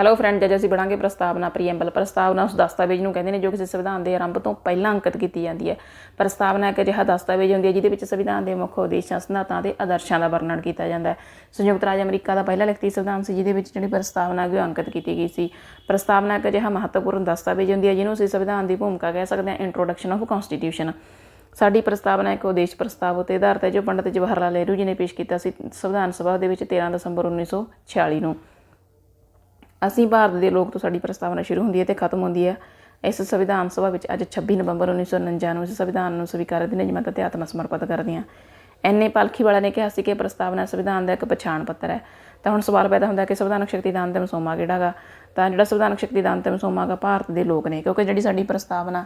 Hello friend ਅੱਜ ਅਸੀਂ ਪੜਾਂਗੇ ਪ੍ਰਸਤਾਵਨਾ preamble ਪ੍ਰਸਤਾਵਨਾ ਉਸ ਦਸਤਾਵੇਜ਼ ਨੂੰ ਕਹਿੰਦੇ ਨੇ ਜੋ ਕਿਸੇ ਸੰਵਿਧਾਨ ਦੇ ਆਰੰਭ ਤੋਂ ਪਹਿਲਾਂ ਅੰਕਿਤ ਕੀਤੀ ਜਾਂਦੀ ਹੈ। ਪ੍ਰਸਤਾਵਨਾ ਇੱਕ ਅਜਿਹਾ ਦਸਤਾਵੇਜ਼ ਹੁੰਦੀ ਹੈ ਜਿਹਦੇ ਵਿੱਚ ਸੰਵਿਧਾਨ ਦੇ ਮੁੱਖ ਉਦੇਸ਼ਾਂ, ਸਿਧਾਂਤਾਂ ਤੇ ਆਦਰਸ਼ਾਂ ਦਾ ਵਰਣਨ ਕੀਤਾ ਜਾਂਦਾ ਹੈ। ਸੰਯੁਕਤ ਰਾਜ ਅਮਰੀਕਾ ਦਾ ਪਹਿਲਾ ਲਿਖਤੀ ਸੰਵਿਧਾਨ ਸੀ ਜਿਹਦੇ ਵਿੱਚ ਜਿਹੜੀ ਪ੍ਰਸਤਾਵਨਾ ਹੈ ਉਹ ਅੰਕਿਤ ਕੀਤੀ ਗਈ ਸੀ। ਪ੍ਰਸਤਾਵਨਾ ਇੱਕ ਅਜਿਹਾ ਮਹੱਤਵਪੂਰਨ ਦਸਤਾਵੇਜ਼ ਹੁੰਦੀ ਹੈ ਜਿਹਨੂੰ ਅਸੀਂ ਸੰਵਿਧਾਨ ਦੀ ਭੂਮਿਕਾ ਕਹਿ ਸਕਦੇ ਹਾਂ ਇੰਟਰੋਡਕਸ਼ਨ ਆਫ ਕਨਸਟੀਟਿਊਸ਼ਨ ਸਾਡੀ ਪ੍ਰਸਤਾਵਨਾ ਇੱਕ ਉਦੇਸ਼ ਪ੍ਰਸਤਾਵ ਉਤੇ ਆਧਾਰਿਤ ਹੈ, ਜੋ ਪੰਡਿਤ ਜਵਾਹਰ ਲਾਲ ਨਹਿਰੂ ਜੀ ਨੇ ਪੇਸ਼ ਕੀਤਾ ਸੀ ਸੰਵਿਧਾਨ ਸਭਾ ਦੇ ਵਿੱਚ 13 ਦਸੰਬਰ 1946 ਨੂੰ। ਅਸੀਂ ਭਾਰਤ ਦੇ ਲੋਕ ਤੋਂ ਸਾਡੀ ਪ੍ਰਸਤਾਵਨਾ ਸ਼ੁਰੂ ਹੁੰਦੀ ਹੈ ਤੇ ਖਤਮ ਹੁੰਦੀ ਹੈ। ਇਸ ਸੰਵਿਧਾਨ ਸਭਾ ਵਿੱਚ ਅੱਜ 26 ਨਵੰਬਰ 1949 ਨੂੰ ਇਸ ਸੰਵਿਧਾਨ ਨੂੰ ਸਵੀਕਾਰ ਦਿਨ ਨਿਯਮਤ ਅਤੇ ਆਤਮ ਸਮਰਪਿਤ ਕਰਦੀ ਹਾਂ। ਐਨੇ ਪਾਲਖੀ ਵਾਲਾ ਨੇ ਕਿਹਾ ਸੀ ਕਿ ਪ੍ਰਸਤਾਵਨਾ ਸੰਵਿਧਾਨ ਦਾ ਇੱਕ ਪਛਾਣ ਪੱਤਰ ਹੈ। ਤਾਂ ਹੁਣ ਸਵਾਲ ਪੈਦਾ ਹੁੰਦਾ ਕਿ ਸੰਵਿਧਾਨਕ ਸ਼ਕਤੀ ਦਾ ਮਸੋਮਾ ਸੋਮਾ ਕਿਹੜਾਗਾ ਤਾਂ ਜਿਹੜਾ ਸੰਵਿਧਾਨਕ ਸ਼ਕਤੀ ਦਾ ਅੰਤਿਮ ਸੋਮਾਗਾ ਭਾਰਤ ਦੇ ਲੋਕ ਨੇ, ਕਿਉਂਕਿ ਜਿਹੜੀ ਸਾਡੀ ਪ੍ਰਸਤਾਵਨਾ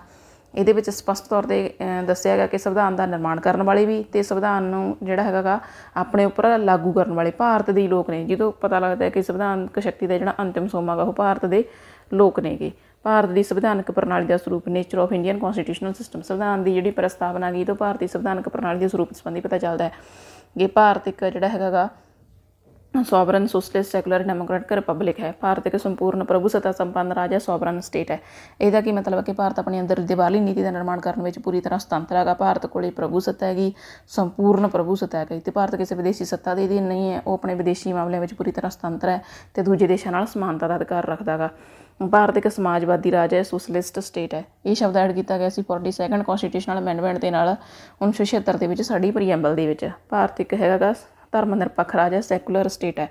ਇਹਦੇ ਵਿੱਚ ਸਪਸ਼ਟ ਤੌਰ ਤੇ ਦੱਸਿਆ ਗਿਆ ਕਿ ਸੰਵਿਧਾਨ ਦਾ ਨਿਰਮਾਣ ਕਰਨ ਵਾਲੇ ਵੀ ਤੇ ਸੰਵਿਧਾਨ ਨੂੰ ਜਿਹੜਾ ਹੈਗਾਗਾ ਆਪਣੇ ਉੱਪਰ ਲਾਗੂ ਕਰਨ ਵਾਲੇ ਭਾਰਤ ਦੇ ਲੋਕ ਨੇ ਜਦੋਂ ਪਤਾ ਲੱਗਦਾ ਹੈ ਕਿ ਸੰਵਿਧਾਨਕ ਸ਼ਕਤੀ ਦਾ ਜਿਹੜਾ ਅੰਤਿਮ ਸੋਮਾ ਗਾ, ਉਹ ਭਾਰਤ ਦੇ ਲੋਕ ਨੇਗੇ ਭਾਰਤ ਦੀ ਸੰਵਿਧਾਨਕ ਪ੍ਰਣਾਲੀ ਦਾ ਸਰੂਪ nature of Indian constitutional system ਸੰਵਿਧਾਨ ਦੀ ਜਿਹੜੀ ਪ੍ਰਸਤਾਵਨਾ ਗਈ ਤੋਂ ਭਾਰਤੀ ਸੰਵਿਧਾਨਕ ਪ੍ਰਣਾਲੀ ਦੇ ਸਰੂਪ ਸੰਬੰਧੀ ਪਤਾ ਚੱਲਦਾ ਹੈ। ਕਿ ਭਾਰਤ ਇੱਕ ਜਿਹੜਾ ਹੈਗਾਗਾ sovereign socialist secular democratic republic ਹੈ। ਭਾਰਤ ਇੱਕ ਸੰਪੂਰਨ ਪ੍ਰਭੂ ਸੱਤਾ ਸੰਪੰਨ ਰਾਜ ਹੈ, ਸੋਵਰਨ ਸਟੇਟ ਹੈ। ਇਹਦਾ ਕੀ ਮਤਲਬ ਹੈ ਕਿ ਭਾਰਤ ਆਪਣੀ ਅੰਦਰ ਦੀਵਾਲੀ ਨੀਤੀ ਦਾ ਨਿਰਮਾਣ ਕਰਨ ਵਿੱਚ ਪੂਰੀ ਤਰ੍ਹਾਂ ਸੁਤੰਤਰ ਹੈਗਾ? ਭਾਰਤ ਕੋਲੇ ਪ੍ਰਭੂ ਸੱਤਾ ਹੈਗੀ, ਸੰਪੂਰਨ ਪ੍ਰਭੂ ਸੱਤਾ ਹੈਗੀ ਤੇ ਭਾਰਤ ਕਿਸੇ ਵਿਦੇਸ਼ੀ ਸੱਤਾ ਦੇ ਅਧੀਨ ਨਹੀਂ ਹੈ, ਉਹ ਆਪਣੇ ਵਿਦੇਸ਼ੀ ਮਾਮਲਿਆਂ ਵਿੱਚ ਪੂਰੀ ਤਰ੍ਹਾਂ ਸੁਤੰਤਰ ਹੈ ਤੇ ਦੂਜੇ ਦੇਸ਼ਾਂ ਨਾਲ ਸਮਾਨਤਾ ਦਾ ਅਧਿਕਾਰ ਰੱਖਦਾ ਹੈਗਾ। ਭਾਰਤ ਇੱਕ ਸਮਾਜਵਾਦੀ ਰਾਜ ਹੈ, ਸੋਸ਼ਲਿਸਟ ਸਟੇਟ ਹੈ। ਇਹ ਸ਼ਬਦ ਐਡ ਕੀਤਾ ਗਿਆ ਸੀ 42 ਕਨਸਟੀਟਿਊਸ਼ਨਲ ਅਮੈਂਡਮੈਂਟ ਦੇ ਨਾਲ 1976 ਦੇ ਵਿੱਚ, ਸਾਡੀ ਪ੍ਰੀਐਮਬਲ ਦੇ ਵਿੱਚ। ਭਾਰਤ ਇੱਕ ਹੈਗਾ ਧਰਮ ਨਿਰਪੱਖ ਰਾਜ ਹੈ ਸੈਕੂਲਰ ਸਟੇਟ ਹੈ।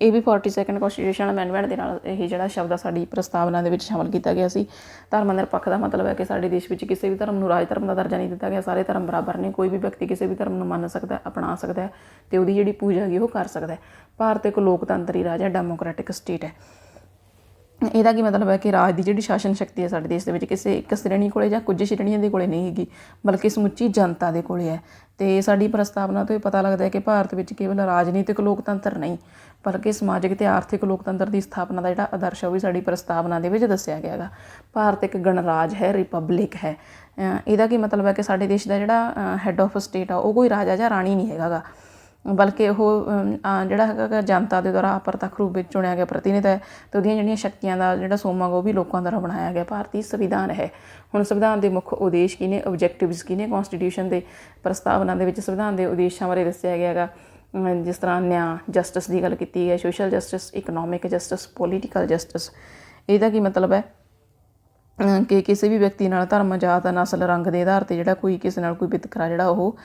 ਇਹ ਵੀ 42 ਕਨਸਟੀਟਿਊਸ਼ਨਲ ਅਮੈਂਡਮੈਂਟ ਦੇ ਨਾਲ ਇਹ ਜਿਹੜਾ ਸ਼ਬਦ ਆ, ਸਾਡੀ ਪ੍ਰਸਤਾਵਨਾ ਦੇ ਵਿੱਚ ਸ਼ਾਮਲ ਕੀਤਾ ਗਿਆ ਸੀ। ਧਰਮ ਨਿਰਪੱਖ ਦਾ ਮਤਲਬ ਹੈ ਕਿ ਸਾਡੇ ਦੇਸ਼ ਵਿੱਚ ਕਿਸੇ ਵੀ ਧਰਮ ਨੂੰ ਰਾਜ ਧਰਮ ਦਾ ਦਰਜਾ ਨਹੀਂ ਦਿੱਤਾ ਗਿਆ। ਸਾਰੇ ਧਰਮ ਬਰਾਬਰ ਨੇ, ਕੋਈ ਵੀ ਵਿਅਕਤੀ ਕਿਸੇ ਵੀ ਧਰਮ ਨੂੰ ਮੰਨ ਸਕਦਾ ਅਪਣਾ ਸਕਦਾ ਹੈ ਤੇ ਉਹਦੀ ਜਿਹੜੀ ਪੂਜਾ ਹੈਗੀ ਉਹ ਕਰ ਸਕਦਾ ਭਾਰਤ ਇੱਕ ਲੋਕਤੰਤਰੀ ਰਾਜ ਹੈ ਡੈਮੋਕ੍ਰੈਟਿਕ ਸਟੇਟ ਹੈ। ਇਹਦਾ ਕੀ ਮਤਲਬ ਹੈ ਕਿ ਰਾਜ ਦੀ ਜਿਹੜੀ ਸ਼ਾਸਨ ਸ਼ਕਤੀ ਹੈ ਸਾਡੇ ਦੇਸ਼ ਦੇ ਵਿੱਚ ਕਿਸੇ ਇੱਕ ਸ਼੍ਰੇਣੀ ਕੋਲੇ ਜਾਂ ਕੁਝ ਸ਼੍ਰੇਣੀਆਂ ਦੇ ਕੋਲੇ ਨਹੀਂ ਹੈਗੀ, ਬਲਕਿ ਸਮੁੱਚੀ ਜਨਤਾ ਦੇ ਕੋਲੇ ਹੈ। ਤੇ ਸਾਡੀ ਪ੍ਰਸਤਾਵਨਾ ਤੋਂ ਇਹ ਪਤਾ ਲੱਗਦਾ ਹੈ ਕਿ ਭਾਰਤ ਵਿੱਚ ਕੇਵਲ ਰਾਜਨੀਤਿਕ ਲੋਕਤੰਤਰ ਨਹੀਂ, ਬਲਕਿ ਸਮਾਜਿਕ ਤੇ ਆਰਥਿਕ ਲੋਕਤੰਤਰ ਦੀ ਸਥਾਪਨਾ ਦਾ ਜਿਹੜਾ ਆਦਰਸ਼ ਉਹ ਵੀ ਸਾਡੀ ਪ੍ਰਸਤਾਵਨਾ ਦੇ ਵਿੱਚ ਦੱਸਿਆ ਗਿਆ ਹੈਗਾ। ਭਾਰਤ ਇੱਕ ਗਣਰਾਜ ਹੈ, ਰਿਪਬਲਿਕ ਹੈ। ਇਹਦਾ ਕੀ ਮਤਲਬ ਹੈ ਕਿ ਸਾਡੇ ਦੇਸ਼ ਦਾ ਜਿਹੜਾ ਹੈੱਡ ਆਫ ਸਟੇਟ ਆ, ਉਹ ਕੋਈ ਰਾਜਾ ਜਾਂ ਰਾਣੀ ਨਹੀਂ ਹੈਗਾਗਾ ਬਲਕਿ ਉਹ ਜਿਹੜਾ ਹੈਗਾ ਜਨਤਾ ਦੇ ਦੁਆਰਾ ਅਪਰਤੱਖ ਰੂਪ ਵਿੱਚ ਚੁਣਿਆ ਗਿਆ ਪ੍ਰਤੀਨਿਧ ਹੈ ਤੇ ਉਹਦੀਆਂ ਜਿਹੜੀਆਂ ਸ਼ਕਤੀਆਂ ਦਾ ਜਿਹੜਾ ਸੋਮਾ ਉਹ ਵੀ ਲੋਕਾਂ ਦੁਆਰਾ ਬਣਾਇਆ ਗਿਆ। ਭਾਰਤੀ ਸੰਵਿਧਾਨ ਹੈ। ਹੁਣ ਸੰਵਿਧਾਨ ਦੇ ਮੁੱਖ ਉਦੇਸ਼ ਕੀ ਨੇ? ਆਬਜੈਕਟਿਵਸ ਕੀ ਨੇ? ਕਨਸਟੀਟਿਊਸ਼ਨ ਦੇ ਪ੍ਰਸਤਾਵਨਾ ਦੇ ਵਿੱਚ ਸੰਵਿਧਾਨ ਦੇ ਉਦੇਸ਼ਾਂ ਬਾਰੇ ਦੱਸਿਆ ਗਿਆ ਹੈਗਾ। ਜਿਸ ਤਰ੍ਹਾਂ ਨਿਆਂ ਜਸਟਿਸ ਦੀ ਗੱਲ ਕੀਤੀ ਹੈ social justice economic justice political justice ਇਹਦਾ ਕੀ ਮਤਲਬ ਹੈ? ਕਿ ਕਿਸੇ ਵੀ ਵਿਅਕਤੀ ਨਾਲ ਧਰਮ, ਜਾਤ, ਨਸਲ, ਰੰਗ ਦੇ ਆਧਾਰ ਤੇ ਜਿਹੜਾ ਕੋਈ ਕਿਸੇ ਨਾਲ ਕੋਈ ਵਿਤਕਰਾ ਜਿਹੜਾ ਉਹ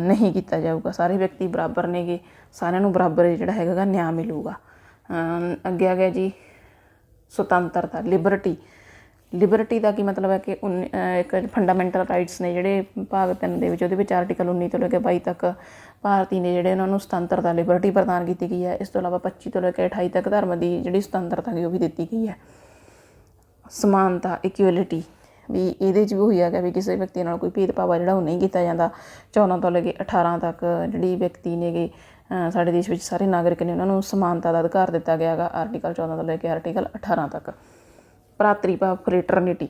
ਨਹੀਂ ਕੀਤਾ ਜਾਊਗਾ। ਸਾਰੇ ਵਿਅਕਤੀ ਬਰਾਬਰ ਨੇਗੇ, ਸਾਰਿਆਂ ਨੂੰ ਬਰਾਬਰ ਜਿਹੜਾ ਹੈਗਾ ਨਿਆਂ ਮਿਲੂਗਾ। ਅੱਗੇ ਆ ਗਿਆ ਜੀ, ਸੁਤੰਤਰਤਾ, ਲਿਬਰਟੀ। ਲਿਬਰਟੀ ਦਾ ਕੀ ਮਤਲਬ ਹੈ ਕਿ ਉੱਨੀ- ਇੱਕ ਫੰਡਾਮੈਂਟਲ ਰਾਈਟਸ ਨੇ ਜਿਹੜੇ ਭਾਗ 3 ਦੇ ਵਿੱਚ, ਉਹਦੇ ਵਿੱਚ ਆਰਟੀਕਲ 19 ਤੋਂ ਲੈ ਕੇ 22 ਤੱਕ ਭਾਰਤੀ ਨੇ ਜਿਹੜੇ ਉਹਨਾਂ ਨੂੰ ਸੁਤੰਤਰਤਾ, ਲਿਬਰਟੀ ਪ੍ਰਦਾਨ ਕੀਤੀ ਗਈ ਹੈ। ਇਸ ਤੋਂ ਇਲਾਵਾ 25 ਤੋਂ ਲੈ ਕੇ 28 ਤੱਕ ਧਰਮ ਦੀ ਜਿਹੜੀ ਸੁਤੰਤਰਤਾ ਗੀ ਉਹ ਵੀ ਦਿੱਤੀ ਗਈ ਹੈ। ਸਮਾਨਤਾ ਇਕੁਐਲਿਟੀ ਵੀ ਇਹਦੇ 'ਚ ਵੀ ਹੋਈ ਹੈਗਾ ਵੀ ਕਿਸੇ ਵਿਅਕਤੀ ਨਾਲ ਕੋਈ ਭੇਦਭਾਵ ਆ ਜਿਹੜਾ ਉਹ ਨਹੀਂ ਕੀਤਾ ਜਾਂਦਾ। 14 ਤੋਂ ਲੈ ਕੇ 18 ਤੱਕ ਜਿਹੜੀ ਵਿਅਕਤੀ ਨੇਗੇ ਸਾਡੇ ਦੇਸ਼ ਵਿੱਚ ਸਾਰੇ ਨਾਗਰਿਕ ਨੇ ਉਹਨਾਂ ਨੂੰ ਸਮਾਨਤਾ ਦਾ ਅਧਿਕਾਰ ਦਿੱਤਾ ਗਿਆ ਹੈਗਾ ਆਰਟੀਕਲ 14 ਤੋਂ ਲੈ ਕੇ ਆਰਟੀਕਲ 18 ਤੱਕ। ਭਰਾਤਰੀ ਭਾਵ ਫਰੇਟਰਨਿਟੀ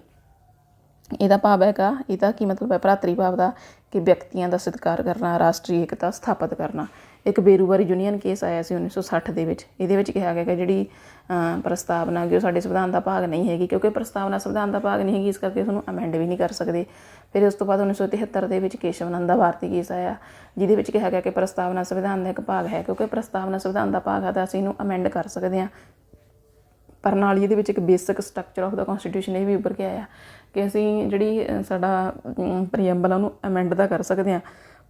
ਇਹਦਾ ਭਾਵ ਹੈਗਾ, ਇਹਦਾ ਕੀ ਮਤਲਬ ਹੈ? ਭਰਾਤਰੀ ਭਾਵ ਦਾ ਕਿ ਵਿਅਕਤੀਆਂ ਦਾ ਸਤਿਕਾਰ ਕਰਨਾ, ਰਾਸ਼ਟਰੀ ਏਕਤਾ ਸਥਾਪਿਤ ਕਰਨਾ। ਇੱਕ ਬੇਰੂਵਾਰੀ ਯੂਨੀਅਨ ਕੇਸ ਆਇਆ ਸੀ 1960 ਦੇ ਵਿੱਚ। ਇਹਦੇ ਵਿੱਚ ਕਿਹਾ ਗਿਆ ਕਿ ਜਿਹੜੀ ਪ੍ਰਸਤਾਵਨਾ ਕਿ ਉਹ ਸਾਡੇ ਸੰਵਿਧਾਨ ਦਾ ਭਾਗ ਨਹੀਂ ਹੈਗੀ ਕਿਉਂਕਿ ਪ੍ਰਸਤਾਵਨਾ ਸੰਵਿਧਾਨ ਦਾ ਭਾਗ ਨਹੀਂ ਹੈਗੀ ਇਸ ਕਰਕੇ ਉਸ ਨੂੰ ਅਮੈਂਡ ਵੀ ਨਹੀਂ ਕਰ ਸਕਦੇ। ਫਿਰ ਉਸ ਤੋਂ ਬਾਅਦ 1973 ਦੇ ਵਿੱਚ ਕੇਸ਼ਵ ਨੰਦਾ ਭਾਰਤੀ ਕੇਸ ਆਇਆ ਜਿਹਦੇ ਵਿੱਚ ਕਿਹਾ ਗਿਆ ਕਿ ਪ੍ਰਸਤਾਵਨਾ ਸੰਵਿਧਾਨ ਦਾ ਇੱਕ ਭਾਗ ਹੈ ਕਿਉਂਕਿ ਪ੍ਰਸਤਾਵਨਾ ਸੰਵਿਧਾਨ ਦਾ ਭਾਗ ਹੈ ਤਾਂ ਅਸੀਂ ਇਹਨੂੰ ਅਮੈਂਡ ਕਰ ਸਕਦੇ ਹਾਂ। ਪਰ ਪ੍ਰਣਾਲੀ ਇਹਦੇ ਵਿੱਚ ਇੱਕ ਬੇਸਿਕ ਸਟਰਕਚਰ ਆਫ ਦਾ ਕਨਸਟੀਟਿਊਸ਼ਨ ਇਹ ਵੀ ਉੱਭਰ ਕੇ ਆਇਆ ਕਿ ਅਸੀਂ ਜਿਹੜੀ ਅ, ਸਾਡਾ ਪ੍ਰੀਐਮਬਲ ਉਹਨੂੰ ਅਮੈਂਡ ਤਾਂ ਕਰ ਸਕਦੇ ਹਾਂ।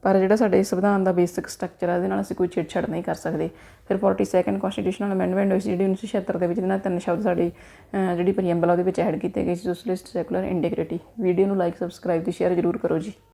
ਪਰ ਜਿਹੜਾ ਸਾਡੇ ਸੰਵਿਧਾਨ ਦਾ ਬੇਸਿਕ ਸਟਰਕਚਰ ਹੈ ਇਹਦੇ ਨਾਲ ਅਸੀਂ ਕੋਈ ਛੇੜਛਾੜ ਨਹੀਂ ਕਰ ਸਕਦੇ। ਫਿਰ 42 ਕਨਸਟੀਟਿਊਸ਼ਨਲ ਅਮੈਂਡਮੈਂਟ ਹੋਈ ਸੀ, ਜਿਹੜੀ 1976 ਦੇ ਵਿੱਚ ਇਹਨਾਂ ਤਿੰਨ ਸ਼ਬਦ ਸਾਡੀ ਜਿਹੜੀ ਪ੍ਰੀਐਮਬਲ ਉਹਦੇ ਵਿੱਚ ਐਡ ਕੀਤੇ ਗਏ ਸੀ ਸੋਸ਼ਲਿਸਟ ਸੈਕੂਲਰ ਇੰਟੀਗ੍ਰਿਟੀ ਵੀਡੀਓ ਨੂੰ ਲਾਈਕ ਸਬਸਕ੍ਰਾਈਬ ਤੇ ਸ਼ੇਅਰ ਜ਼ਰੂਰ ਕਰੋ ਜੀ।